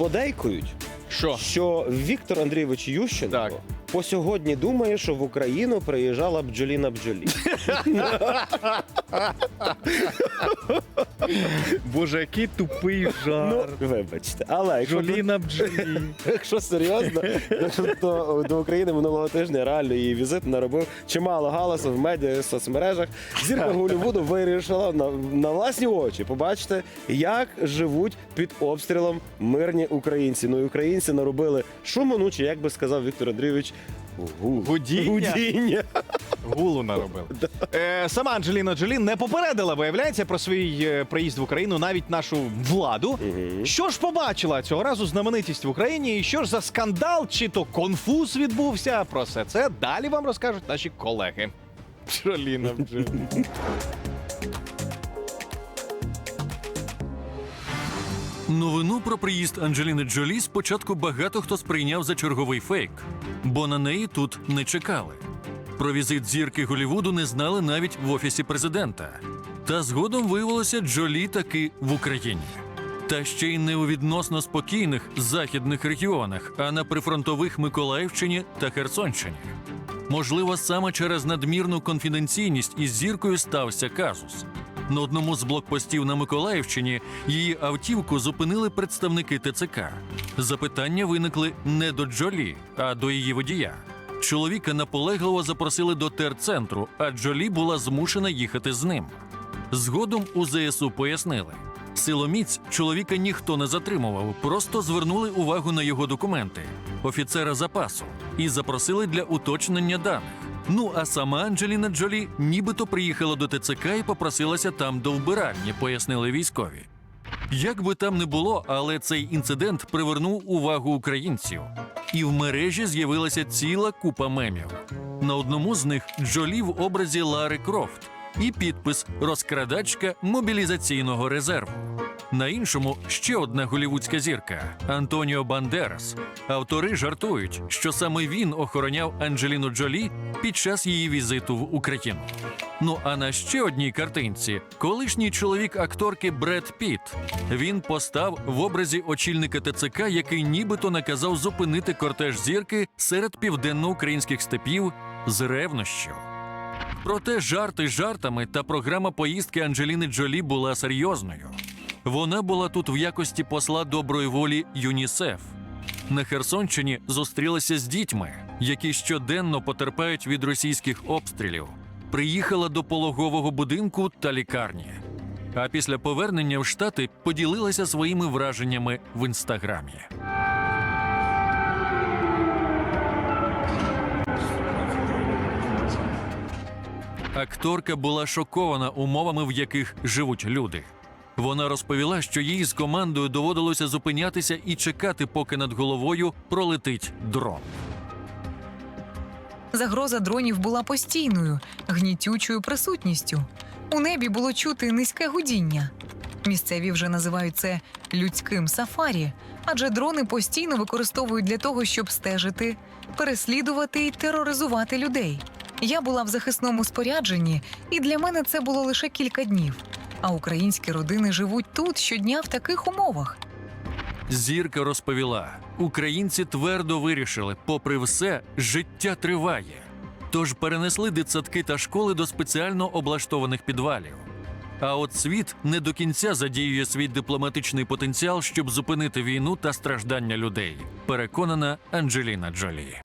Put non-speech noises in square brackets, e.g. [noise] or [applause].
подейкують, Що? що Віктор Андрійович Ющенко Так. По сьогодні думає, що в Україну приїжджала бджоліна бджолі. [laughs] Боже, який тупий Ну, жар. вибачте. Але якщо, Жоліна бджолі. [laughs] якщо серйозно, то до України минулого тижня реально її візит наробив чимало галасу в медіа і соцмережах. Зірка Голлівуду вирішила на, на власні очі побачити, як живуть під обстрілом мирні українці. Ну і українці наробили шуму, ну чи як би сказав Віктор Андрійович, гу- Гудіння? гудіння. Гулу наробив. Е, сама Анджеліна Джолі не попередила, виявляється, про свій е, приїзд в Україну навіть нашу владу. Що ж побачила цього разу знаменитість в Україні? І що ж за скандал чи то конфуз відбувся? Про все це далі вам розкажуть наші колеги. [laughs] Джоліна Джолі. Новину про приїзд Анджеліни Джолі спочатку багато хто сприйняв за черговий фейк, бо на неї тут не чекали. Про візит зірки Голівуду не знали навіть в офісі президента. Та згодом виявилося Джолі таки в Україні. Та ще й не у відносно спокійних західних регіонах, а на прифронтових Миколаївщині та Херсонщині. Можливо, саме через надмірну конфіденційність із зіркою стався казус. На одному з блокпостів на Миколаївщині її автівку зупинили представники ТЦК. Запитання виникли не до Джолі, а до її водія. Чоловіка наполегливо запросили до терцентру, а Джолі була змушена їхати з ним. Згодом у ЗСУ пояснили. Силоміць чоловіка ніхто не затримував, просто звернули увагу на його документи, офіцера запасу, і запросили для уточнення даних. Ну а сама Анджеліна Джолі нібито приїхала до ТЦК і попросилася там до вбиральні, пояснили військові. Як би там не було, але цей інцидент привернув увагу українців. І в мережі з'явилася ціла купа мемів. На одному з них Джолі в образі Лари Крофт і підпис Розкрадачка мобілізаційного резерву. На іншому ще одна голівудська зірка Антоніо Бандерас. Автори жартують, що саме він охороняв Анджеліну Джолі під час її візиту в Україну. Ну а на ще одній картинці колишній чоловік акторки Бред Піт. Він постав в образі очільника ТЦК, який нібито наказав зупинити кортеж зірки серед південноукраїнських степів з ревнощів. Проте жарти жартами та програма поїздки Анджеліни Джолі була серйозною. Вона була тут в якості посла доброї волі ЮНІСЕФ. На Херсонщині зустрілася з дітьми, які щоденно потерпають від російських обстрілів. Приїхала до пологового будинку та лікарні. А після повернення в Штати поділилася своїми враженнями в інстаграмі. Акторка була шокована умовами, в яких живуть люди. Вона розповіла, що їй з командою доводилося зупинятися і чекати, поки над головою пролетить дрон. Загроза дронів була постійною, гнітючою присутністю. У небі було чути низьке гудіння. Місцеві вже називають це людським сафарі, адже дрони постійно використовують для того, щоб стежити, переслідувати і тероризувати людей. Я була в захисному спорядженні, і для мене це було лише кілька днів. А українські родини живуть тут щодня в таких умовах. Зірка розповіла: українці твердо вирішили, попри все, життя триває. Тож перенесли дитсадки та школи до спеціально облаштованих підвалів. А от світ не до кінця задіює свій дипломатичний потенціал, щоб зупинити війну та страждання людей. Переконана Анджеліна Джолі.